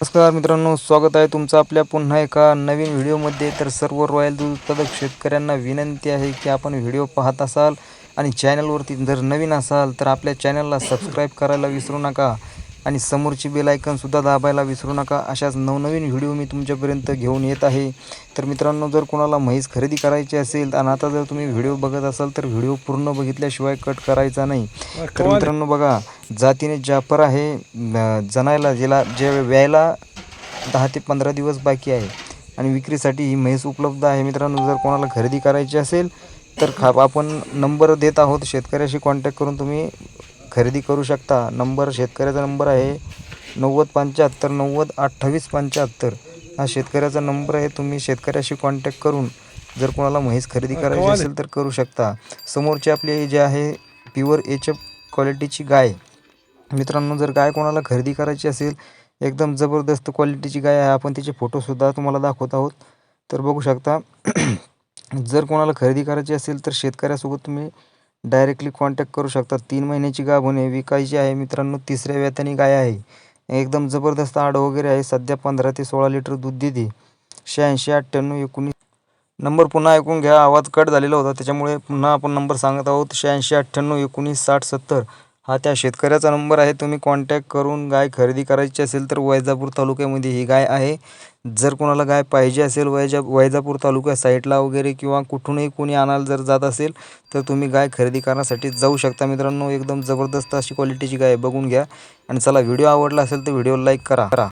नमस्कार मित्रांनो स्वागत आहे तुमचं आपल्या पुन्हा एका नवीन व्हिडिओमध्ये. तर सर्व रॉयल दूध उत्पादक शेतकऱ्यांना विनंती आहे की आपण व्हिडिओ पाहत असाल आणि चॅनलवरती जर नवीन असाल तर आपल्या चॅनलला सबस्क्राईब करायला विसरू नका आणि समोरची बेल आयकनसुद्धा दाबायला विसरू नका. अशाच नवनवीन व्हिडिओ मी तुमच्यापर्यंत घेऊन येत आहे. तर मित्रांनो जर कोणाला म्हैस खरेदी करायची असेल आणि आता जर तुम्ही व्हिडिओ बघत असाल तर व्हिडिओ पूर्ण बघितल्याशिवाय कट करायचा नाही. तर मित्रांनो बघा जातीने जापर आहे. जनायला ज्याला जे व्यायला दहा ते पंधरा दिवस बाकी आहे. आणि विक्रीसाठी ही म्हैस उपलब्ध आहे मित्रांनो. जर कोणाला खरेदी करायची असेल तर खा आपण नंबर देत आहोत. शेतकऱ्याशी कॉन्टॅक्ट करून तुम्ही खरेदी करू शकता. नंबर शेतकऱ्याचा नंबर आहे नव्वद पंच्याहत्तर नव्वद अठ्ठावीस पंच्याहत्तर. हा शेतकऱ्याचा नंबर आहे. तुम्ही शेतकऱ्याशी कॉन्टॅक्ट करून जर कोणाला म्हैस खरेदी करायची असेल तर करू शकता. समोरची आपली जे आहे प्युअर एच एफ क्वालिटीची गाय. मित्रांनो जर गाय कोणाला खरेदी करायची असेल एकदम जबरदस्त क्वालिटीची गाय आहे. आपण तिचे फोटोसुद्धा तुम्हाला दाखवत आहोत. तर बघू शकता जर कोणाला खरेदी करायची असेल तर शेतकऱ्यासोबत तुम्ही डायरेक्टली कॉन्टॅक्ट करू शकता. तीन महिन्याची गाभण विकायची आहे. मित्रांनो तिसऱ्या वेतानी गाय आहे. एकदम जबरदस्त आड वगैरे आहे. सध्या पंधरा ते सोळा लिटर दूध देते. शहाऐंशी अठ्ठ्याण्णव एकोणीस. नंबर पुन्हा ऐकून घ्या. आवाज कट झालेला होता. त्याच्यामुळे पुन्हा आपण नंबर सांगत आहोत. शहाऐंशी अठ्ठ्याण्णव एकोणीस साठ सत्तर. हा त्या शेतकऱ्याचा नंबर आहे. तुम्ही कॉन्टॅक्ट करून गाय खरेदी करायची असेल तर वैजापूर तालुक्यामध्ये ही गाय आहे. जर कोणाला गाय पाहिजे असेल वैजा वैजापूर तालुक्या साईडला वगैरे किंवा कुठूनही कोणी आणायला जर जात असेल तर तुम्ही गाय खरेदी करण्यासाठी जाऊ शकता. मित्रांनो एकदम जबरदस्त अशी क्वालिटीची गाय बघून घ्या. आणि चला व्हिडिओ आवडला असेल तर व्हिडिओ लाईक करा करा.